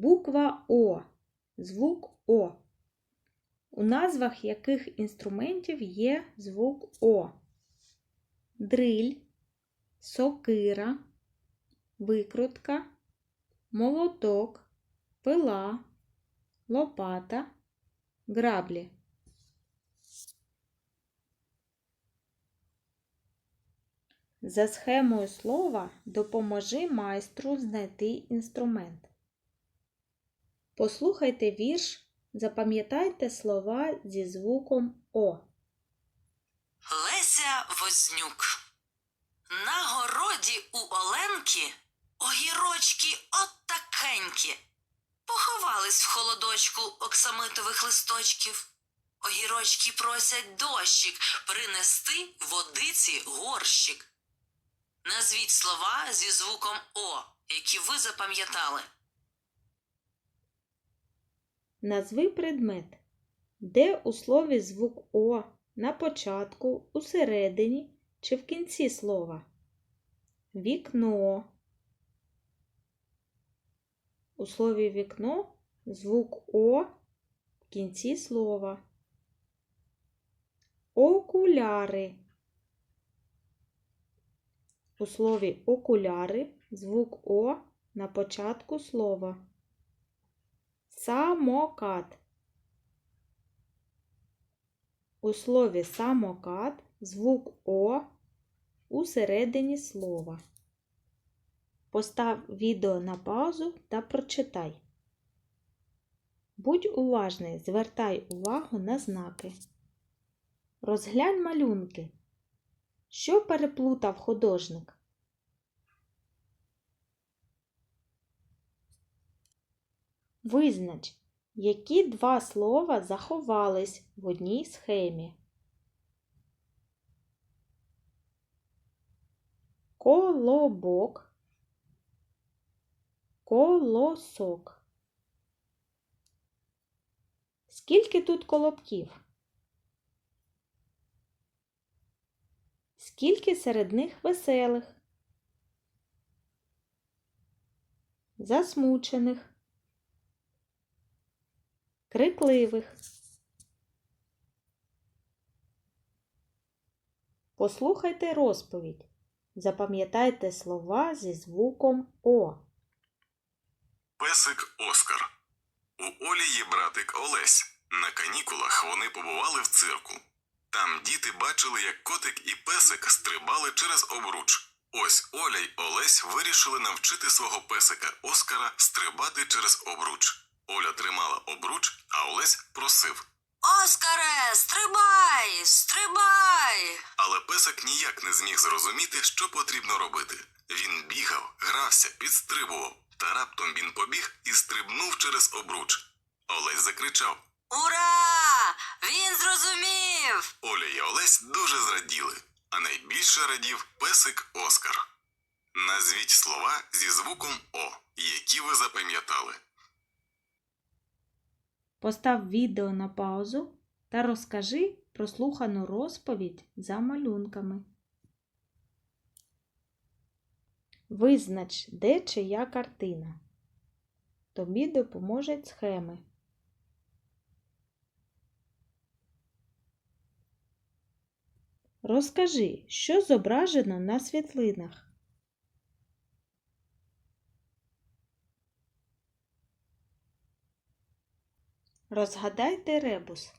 Буква О. Звук О. У назвах яких інструментів є звук О? Дриль, сокира, викрутка, молоток, пила, лопата, граблі. За схемою слова допоможи майстру знайти інструмент. Послухайте вірш, запам'ятайте слова зі звуком О. Леся Вознюк. На городі у Оленки огірочки от такенькі. Поховались в холодочку оксамитових листочків. Огірочки просять дощик принести водиці горщик. Назвіть слова зі звуком О, які ви запам'ятали. Назви предмет. Де у слові звук О на початку, у середині чи в кінці слова? Вікно. У слові вікно звук О в кінці слова. Окуляри. У слові окуляри звук О на початку слова. Самокат. У слові самокат звук О у середині слова. Постав відео на паузу та прочитай. Будь уважний, звертай увагу на знаки. Розглянь малюнки. Що переплутав художник? Визнач, які два слова заховались в одній схемі. Колобок, колосок. Скільки тут колобків? Скільки серед них веселих, засмучених, крикливих. Послухайте розповідь. Запам'ятайте слова зі звуком О. Песик Оскар. У Олі є братик Олесь. На канікулах вони побували в цирку. Там діти бачили, як котик і песик стрибали через обруч. Ось Оля й Олесь вирішили навчити свого песика Оскара стрибати через обруч. Оля тримала обруч, а Олесь просив. Оскаре, стрибай, стрибай. Але песик ніяк не зміг зрозуміти, що потрібно робити. Він бігав, грався, підстрибував, та раптом він побіг і стрибнув через обруч. Олесь закричав. Ура! Він зрозумів. Оля і Олесь дуже зраділи, а найбільше радів песик Оскар. Назвіть слова зі звуком О, які ви запам'ятали. Постав відео на паузу та розкажи прослухану розповідь за малюнками. Визнач, де чия картина. Тобі допоможуть схеми. Розкажи, що зображено на світлинах. Розгадайте ребус.